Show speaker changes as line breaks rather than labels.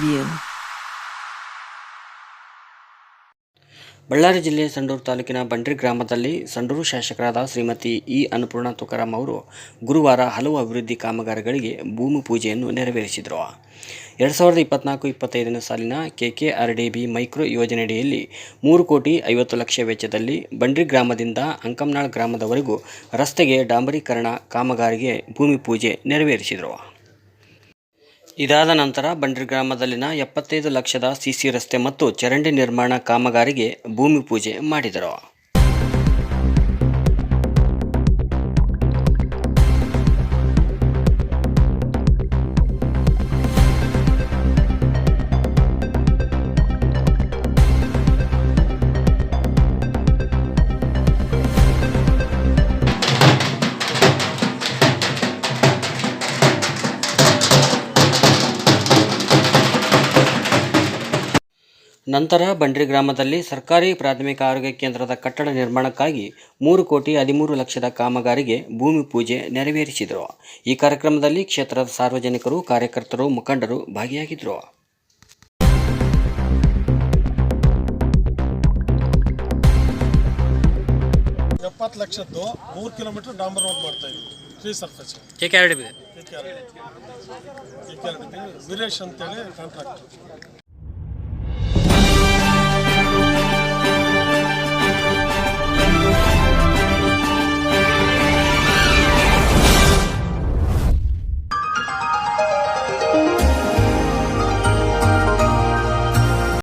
Preview.
Ballari ಜಿಲ್ಲೆ ಸಂಡೂರು ತಾಲೂಕಿನ ಬಂಡ್ರಿ ಗ್ರಾಮದಲ್ಲಿ ಸಂಡೂರು ಶಾಸಕರಾದ ಶ್ರೀಮತಿ ಇ ಅನ್ನಪೂರ್ಣ ತುಕಾರಾಮ್ ಅವರು ಗುರುವಾರ ಹಲವು ಅಭಿವೃದ್ಧಿ ಕಾಮಗಾರಿಗಳಿಗೆ ಭೂಮಿ ಪೂಜೆಯನ್ನು ನೆರವೇರಿಸಿದರು ಎರಡು ಸಾವಿರದ ಇಪ್ಪತ್ನಾಲ್ಕು ಇಪ್ಪತ್ತೈದನೇ ಸಾಲಿನ ಕೆಕೆಆರ್ ಡಿ ಬಿ ಮೈಕ್ರೋ ಯೋಜನೆಯಡಿಯಲ್ಲಿ ಮೂರು ಕೋಟಿ ಐವತ್ತು ಲಕ್ಷ ವೆಚ್ಚದಲ್ಲಿ ಬಂಡ್ರಿ ಗ್ರಾಮದಿಂದ ಅಂಕಮ್ನಾಳ್ ಗ್ರಾಮದವರೆಗೂ ರಸ್ತೆಗೆ ಡಾಂಬರೀಕರಣ ಕಾಮಗಾರಿಗೆ ಭೂಮಿ ಪೂಜೆ ನೆರವೇರಿಸಿದರು ಇದಾದ ನಂತರ ಬಂಡ್ರಿ ಗ್ರಾಮದಲ್ಲಿನ ಎಪ್ಪತ್ತೈದು ಲಕ್ಷದ ಸಿಸಿ ರಸ್ತೆ ಮತ್ತು ಚರಂಡಿ ನಿರ್ಮಾಣ ಕಾಮಗಾರಿಗೆ ಭೂಮಿ ಪೂಜೆ ಮಾಡಿದರು. ನಂತರ ಬಂಡ್ರಿ ಗ್ರಾಮದಲ್ಲಿ ಸರ್ಕಾರಿ ಪ್ರಾಥಮಿಕ ಆರೋಗ್ಯ ಕೇಂದ್ರದ ಕಟ್ಟಡ ನಿರ್ಮಾಣಕ್ಕಾಗಿ ಮೂರು ಕೋಟಿ ಹದಿಮೂರು ಲಕ್ಷದ ಕಾಮಗಾರಿಗೆ ಭೂಮಿ ಪೂಜೆ ನೆರವೇರಿಸಿದರು. ಈ ಕಾರ್ಯಕ್ರಮದಲ್ಲಿ ಕ್ಷೇತ್ರದ ಸಾರ್ವಜನಿಕರು ಕಾರ್ಯಕರ್ತರು ಮುಖಂಡರು ಭಾಗಿಯಾಗಿದ್ದರು
ಎಪ್ಪತ್ತು ಲಕ್ಷದ್ದು ಮೂರು ಕಿಲೋಮೀಟರ್ ಡಾಂಬರ್ ರೋಡ್ ಮಾಡ್ತಾ ಇದ್ದೀವಿ free surface.
K K R D
Veeresh ಅಂತೇಳಿ ಕಾಂಟ್ರಾಕ್ಟರ್.